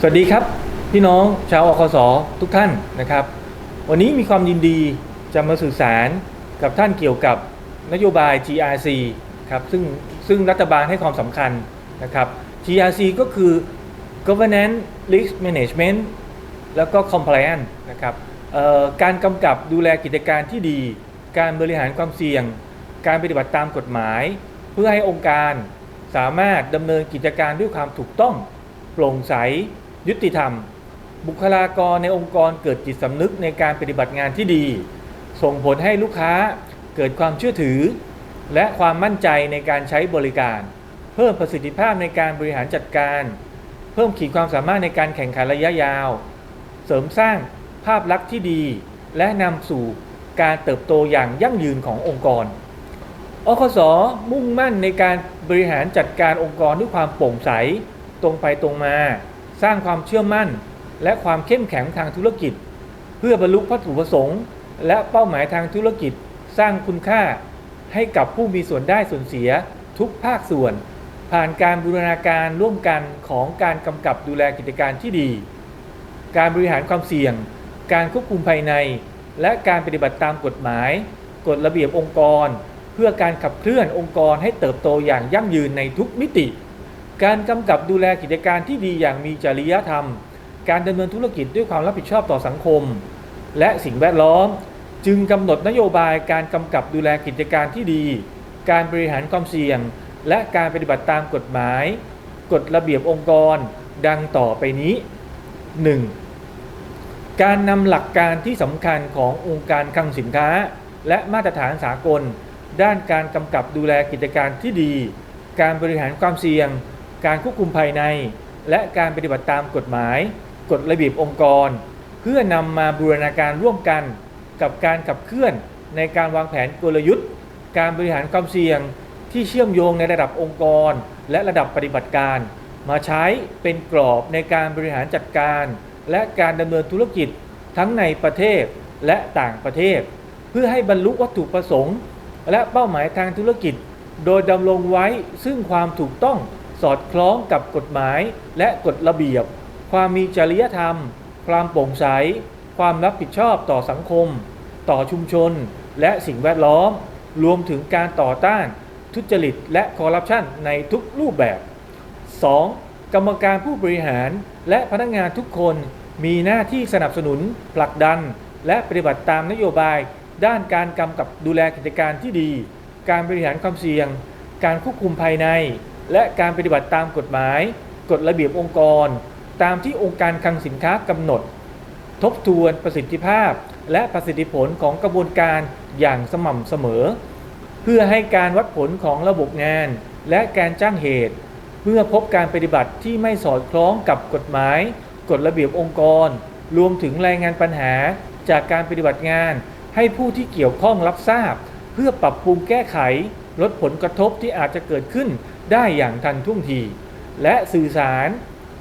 สวัสดีครับ พี่น้องชาวอคสทุกท่านนะครับ วันนี้มีความยินดีจะมาสื่อสารกับท่านเกี่ยวกับนโยบาย GRC ครับซึ่งซึ่งรัฐบาลให้ความสำคัญนะครับ GRC ก็คือ Governance Risk Management แล้วก็ Compliance นะครับการกำกับดูแลกิจการที่ดี การบริหารความเสี่ยง การปฏิบัติตามกฎหมาย เพื่อให้องค์การสามารถดำเนินกิจการด้วยความถูกต้องโปร่งใส ยุติธรรม บุคลากรในองค์กรเกิดจิตสำนึกในการปฏิบัติงานที่ดี ส่งผลให้ลูกค้าเกิดความเชื่อถือ และความมั่นใจในการใช้บริการ เพิ่มประสิทธิภาพในการบริหารจัดการ เพิ่มขีดความสามารถในการแข่งขันระยะยาว เสริมสร้างภาพลักษณ์ที่ดี และนำสู่การเติบโตอย่างยั่งยืนขององค์กรอคสมุ่งมั่นในการบริหารจัดการองค์กรด้วยความโปร่งใส ตรงไปตรงมา สร้างความเชื่อมั่น และความเข้มแข็งทางธุรกิจ เพื่อบรรลุวัตถุประสงค์ และเป้าหมายทางธุรกิจ สร้างคุณค่าให้กับผู้มีส่วนได้ส่วนเสียทุกภาคส่วน ผ่านการบูรณาการร่วมกันของการกำกับดูแลกิจการที่ดี การบริหารความเสี่ยง การควบคุมภายใน และการปฏิบัติตามกฎหมาย กฎระเบียบองค์กร เพื่อการขับเคลื่อนองค์กรให้เติบโตอย่างยั่งยืนในทุกมิติ การกำกับดูแลกิจการที่ดีอย่างมีจริยธรรม การดำเนินธุรกิจด้วยความรับผิดชอบต่อสังคม และสิ่งแวดล้อม จึงกำหนดนโยบายการกำกับดูแลกิจการที่ดี การบริหารความเสี่ยง และการปฏิบัติตามกฎหมาย กฎระเบียบองค์กร ดังต่อไปนี้ 1. การนำหลักการที่สำคัญขององค์การคลังสินค้า และมาตรฐานสากล ด้านการกำกับดูแลกิจการที่ดี การบริหารความเสี่ยง การควบคุมภายใน และการปฏิบัติตามกฎหมาย กฎระเบียบองค์กร เพื่อนำมาบูรณาการร่วมกัน กับการขับเคลื่อนในการวางแผนกลยุทธ์ การบริหารความเสี่ยงที่เชื่อมโยงในระดับองค์กร และระดับปฏิบัติการ มาใช้เป็นกรอบในการบริหารจัดการ และการดำเนินธุรกิจทั้งในประเทศและต่างประเทศ เพื่อให้บรรลุวัตถุประสงค์ และเป้าหมายทางธุรกิจ โดยดำรงไว้ซึ่งความถูกต้อง สอดคล้องกับกฎหมายและกฎระเบียบ ความมีจริยธรรม ความโปร่งใส ความรับผิดชอบต่อสังคม ต่อชุมชน และสิ่งแวดล้อม รวมถึงการต่อต้าน ทุจริตและคอร์รัปชันในทุกรูปแบบ 2. กรรมการผู้บริหารและพนักงานทุกคนมีหน้าที่สนับสนุน ผลักดัน และปฏิบัติตามนโยบาย ด้านการกำกับดูแลกิจการที่ดี การบริหารความเสี่ยง การควบคุมภายใน และการปฏิบัติตามกฎหมาย กฎระเบียบองค์กร ตามที่องค์การคลังสินค้ากำหนด ทบทวนประสิทธิภาพ และประสิทธิผลของกระบวนการอย่างสม่ำเสมอ เพื่อให้การวัดผลของระบบงาน และการจ้างเหตุ เมื่อพบการปฏิบัติที่ไม่สอดคล้องกับกฎหมาย กฎระเบียบองค์กร รวมถึงรายงานปัญหาจากการปฏิบัติงาน ให้ผู้ที่เกี่ยวข้องรับทราบ เพื่อปรับปรุงแก้ไข ลดผลกระทบที่อาจจะเกิดขึ้นได้อย่างทันท่วงที และสื่อสาร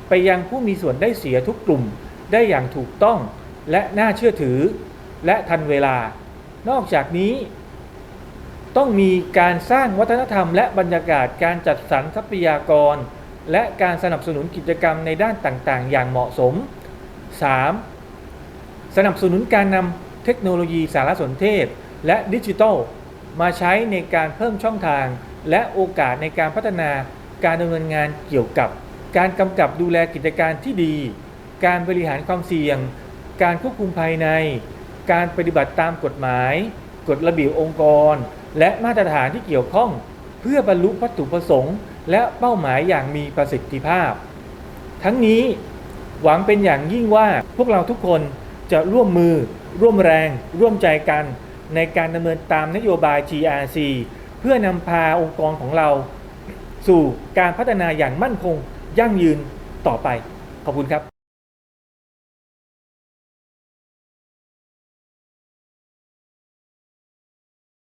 ไปยังผู้มีส่วนได้เสียทุกกลุ่มได้อย่างถูกต้องและน่าเชื่อถือและทันเวลา นอกจากนี้ ต้องมีการสร้างวัฒนธรรม และบรรยากาศการจัดสรรทรัพยากร และการสนับสนุนกิจกรรมในด้านต่างๆ อย่างเหมาะสม 3. สนับสนุนการนำเทคโนโลยีสารสนเทศ และดิจิทัล มาใช้ในการเพิ่มช่องทาง และโอกาสในการพัฒนาการดำเนินงานเกี่ยวกับ การกำกับดูแลกิจการที่ดี การบริหารความเสี่ยง การควบคุมภายใน การปฏิบัติตามกฎหมาย กฎระเบียบองค์กร และมาตรฐานที่เกี่ยวข้อง เพื่อบรรลุวัตถุประสงค์ และเป้าหมายอย่างมีประสิทธิภาพ ทั้งนี้หวังเป็นอย่างยิ่งว่าพวกเราทุกคนจะร่วมมือ ร่วมแรง ร่วมใจกัน ในการดำเนินตามนโยบาย GRC เพื่อนำพาองค์กรของเรา สู่การพัฒนาอย่างมั่นคงยั่งยืนต่อไป ขอบคุณครับ